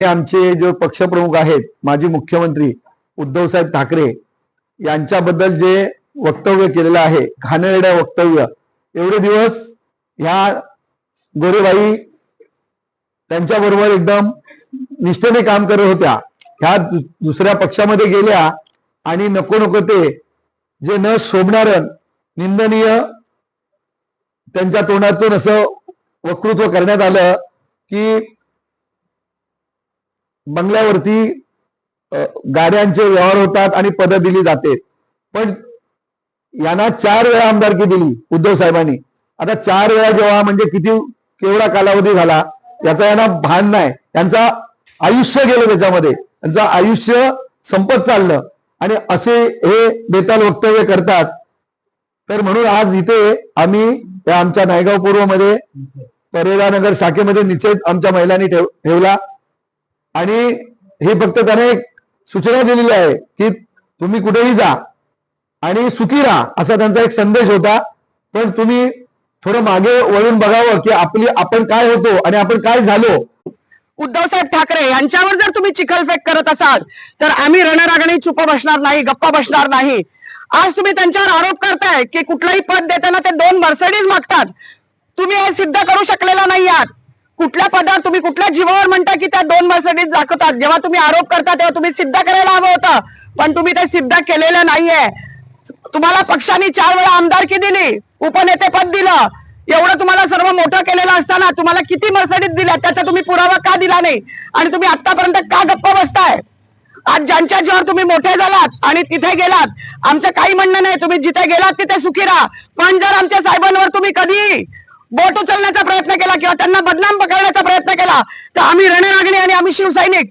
हे आमचे जे पक्षप्रमुख आहेत माजी मुख्यमंत्री उद्धवसाहेब ठाकरे यांच्याबद्दल जे वक्तव्य केलेलं आहे घाणेरड्या वक्तव्य एवढे दिवस ह्या गोरेबाई त्यांच्याबरोबर एकदम निष्ठेने काम करत होत्या. ह्या दुसऱ्या पक्षामध्ये गेल्या आणि नको नको ते जे न शोभणारं निंदनीय त्यांच्या तोंडातून असं वक्तृत्व करण्यात आलं की बंगल्यावरती गाड्यांचे व्यवहार होतात आणि पदं दिली जाते. पण यांना चार वेळा आमदारकी दिली उद्धव साहेबांनी. आता चार वेळा जेव्हा म्हणजे किती केवढा कालावधी झाला याचा यांना भान नाही. त्यांचा आयुष्य गेलं त्याच्यामध्ये. त्यांचं आयुष्य संपत चाललं. आणि असे हे बेताल वक्तव्य करतात. तर म्हणून आज इथे आम्ही आमच्या नायगाव पूर्वमध्ये परेरा नगर शाखेमध्ये निश्चित आमच्या महिलांनी ठेव ठेवला. आणि हे फक्त त्याने एक सूचना दिलेली आहे की तुम्ही कुठेही जा आणि सुखी राहा असा त्यांचा एक संदेश होता. पण तुम्ही थोडं मागे वळून बघावं की आपली आपण काय होतो आणि आपण काय झालो. उद्धवसाहेब ठाकरे यांच्यावर जर तुम्ही चिखलफेक करत असाल तर आम्ही रणरागणी चुप बसणार नाही गप्पा बसणार नाही. आज तुम्ही त्यांच्यावर आरोप करताय की कुठलंही पद देताना ते दोन मर्सडीज मागतात. तुम्ही हे सिद्ध करू शकलेला नाही आहात. कुठल्या पदावर तुम्ही कुठल्या जीवावर म्हणता की त्या दोन मर्सडीज दाखवतात? जेव्हा तुम्ही आरोप करता तेव्हा तुम्ही सिद्ध करायला हवं होतं. पण तुम्ही ते सिद्ध केलेलं नाहीये. तुम्हाला पक्षाने चार वेळा आमदारकी दिली उपनेतेपद दिलं. एवढं तुम्हाला सर्व मोठं केलेलं असताना तुम्हाला किती मर्सडीज दिल्या? त्याचा तुम्ही पुरावा का दिला नाही? आणि तुम्ही आतापर्यंत का गप्प बसताय? आज ज्यांच्या जीवावर तुम्ही मोठे झालात आणि तिथे गेलात आमचं काही म्हणणं नाही. तुम्ही जिथे गेलात तिथे सुखी राहा. पण जर आमच्या साहेबांवर तुम्ही कधी बोट उचलण्याचा प्रयत्न केला किंवा त्यांना बदनाम पकडण्याचा प्रयत्न केला तर आम्ही रणरागिणी आणि आम्ही शिवसैनिक.